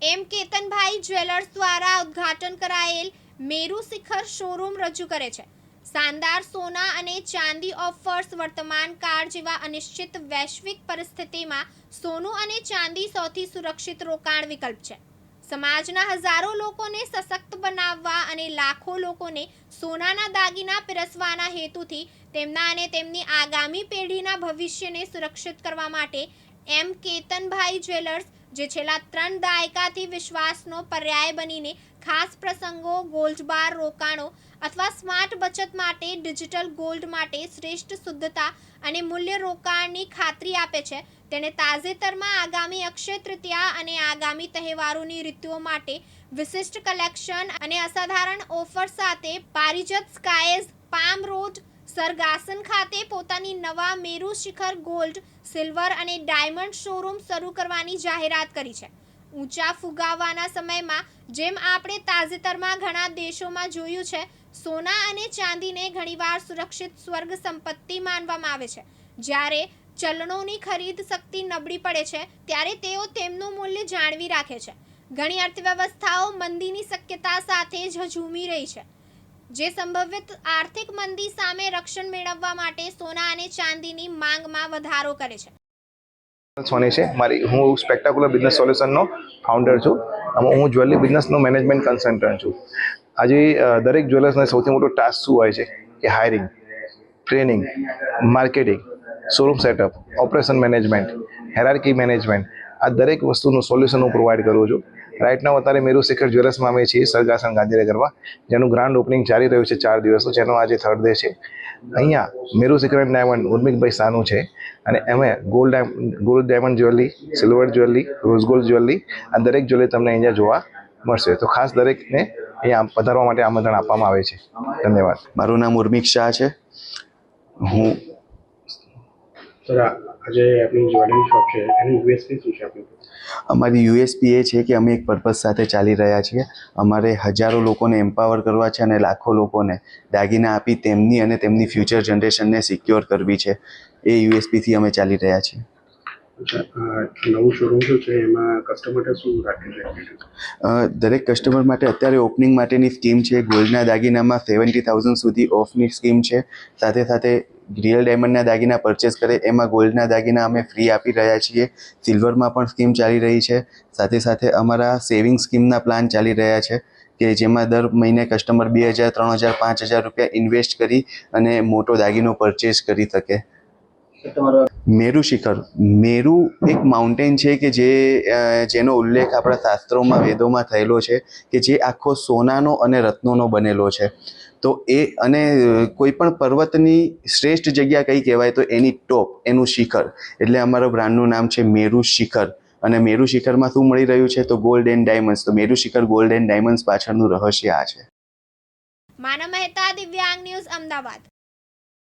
એમ કેતનભાઈ jewellers દ્વારા ઉદ્ઘાટન કરાયેલ મેરુ શિખર શોરૂમ રજૂ કરે છે. શાનદાર સોના અને ચાંદી ઓફર્સ વર્તમાન કાળ જેવા અનિશ્ચિત વૈશ્વિક પરિસ્થિતિમાં સોનું અને ચાંદી સૌથી સુરક્ષિત રોકાણ વિકલ્પ છે. સમાજના હજારો લોકોને સશક્ત બનાવવા અને લાખો લોકોને સોનાના દાગીના પીરસવાના હેતુથી તેમના અને તેમની આગામી પેઢીના ભવિષ્યને સુરક્ષિત કરવા માટે એમ કેતનભાઈ જ્વેલર્સ, જે છેલ્લા ત્રણ દાયકાથી વિશ્વાસનો પર્યાય બનીને ખાસ પ્રસંગો ગોલ્ડ બાર રોકાણો અથવા સ્માર્ટ બચત માટે, ડિજિટલ ગોલ્ડ માટે શ્રેષ્ઠ શુદ્ધતા અને મૂલ્ય રોકાણની ખાતરી આપે છે. તેણે તાજેતરમાં આગામી અક્ષય તૃતીયા અને આગામી તહેવારોની ઋતુઓ માટે વિશિષ્ટ કલેક્શન અને અસાધારણ ઓફર સાથે પારિજત સ્કાયઝ, પામ રોડ સરગાસન ખાતે પોતાની નવા મેરુ શિખર ગોલ્ડ, સિલ્વર અને ડાયમંડ શોરૂમ શરૂ કરવાની જાહેરાત કરી છે. ઊંચા ફુગાવાના સમયમાં, જેમ આપણે તાજેતરમાં ઘણા દેશોમાં જોયું છે, સોના અને ચાંદીને ઘણીવાર સુરક્ષિત સ્વર્ગ સંપત્તિ માનવામાં આવે છે. જ્યારે ચલણોની ખરીદ શક્તિ નબળી પડે છે, ત્યારે તેઓ તેમનું મૂલ્ય જાળવી રાખે છે. ઘણી અર્થવ્યવસ્થાઓ મંદીની શક્યતા સાથે જ ઝૂમી રહી છે. જે સંભવિત આર્થિક મંદી સામે રક્ષણ મેળવવા માટે સોના અને ચાંદીની માંગમાં વધારો કરે છે. સોની છે. મારી, હું સ્પેક્ટાક્યુલર બિઝનેસ સોલ્યુશનનો ફાઉન્ડર છું. હું જ્વેલરી બિઝનેસનો મેનેજમેન્ટ કન્સલ્ટન્ટ છું. આજે દરેક જ્વેલર્સને સૌથી મોટો ટાસ્ક શું હોય છે? કે hiring training marketing showroom setup operation management hierarchy management આ દરેક વસ્તુનું સોલ્યુશન હું પ્રોવાઈડ કરું છું. રાઇટ નાવ અત્યારે મેરુ શિખર જ્વેલર્સમાં અમે છીએ સરગાસન ગાંધીનગરમાં, જેનું ગ્રાન્ડ ઓપનિંગ ચાલી રહ્યું છે ચાર દિવસનું જેનો આજે થર્ડ ડે છે. અહીંયા મેરુ શિખર એન્ડ ડાયમંડ ઉર્મિકભાઈ સાનું છે, અને અમે gold gold diamond jewellery silver jewellery rose gold jewellery આ દરેક જ્વેલરી તમને અહીંયા જોવા મળશે. તો ખાસ દરેકને અહીંયા પધારવા માટે આમંત્રણ આપવામાં આવે છે. ધન્યવાદ. મારું નામ ઉર્મિક શાહ છે. હું સર આજે આપણી જ્વેલરી શોપ છે એની યુએસપી શું છે આપણી અમારી યુએસપી એ છે કે અમે એક પર્પઝ સાથે ચાલી રહ્યા છીએ. અમારે હજારો લોકોને એમ્પાવર કરવા છે અને લાખો લોકોને દાગીના આપી તેમની અને તેમની ફ્યુચર જનરેશનને સિક્યોર કરવી છે. એ યુએસપીથી અમે ચાલી રહ્યા છીએ. નવું શોરૂમ શું છે? એમાં કસ્ટમર માટે શું છે? દરેક કસ્ટમર માટે અત્યારે ઓપનિંગ માટેની સ્કીમ છે. ગોલ્ડના દાગીનામાં સેવન્ટી થાઉઝન્ડ સુધી ઓફની સ્કીમ છે. સાથે સાથે રિયલ ડાયમંડના દાગીના પરચેસ કરે, એમાં ગોલ્ડના દાગીના અમે ફ્રી આપી રહ્યા છીએ. સિલ્વરમાં પણ સ્કીમ ચાલી રહી છે. સાથે સાથે અમારા સેવિંગ સ્કીમના પ્લાન ચાલી રહ્યા છે કે જેમાં દર મહિને કસ્ટમર બે હજાર, ત્રણ હજાર, પાંચ હજાર રૂપિયા ઇન્વેસ્ટ કરી અને મોટો દાગીનો પરચેસ કરી શકે. મેરુ શિખર. મેરુ એક માઉન્ટેન છે કે જે જેનો ઉલ્લેખ આપણા શાસ્ત્રોમાં વેદોમાં થયેલો છે કે જે આખો સોનાનો અને રત્નોનો બનેલો છે. તો એ અને કોઈ પણ પર્વતની શ્રેષ્ઠ જગ્યા કઈ કહેવાય? તો એની ટોપ એનું શિખર. એટલે અમારા બ્રાન્ડનું નામ છે મેરુ શિખર. અને મેરુ શિખરમાં શું મળી રહ્યું છે? તો ગોલ્ડ એન્ડ ડાયમંડ્સ તો Meru Shikhar gold and diamonds પાછળનું રહસ્ય આ છે. માનવ મહેતા દિવ્યાંગ ન્યૂઝ અમદાવાદ.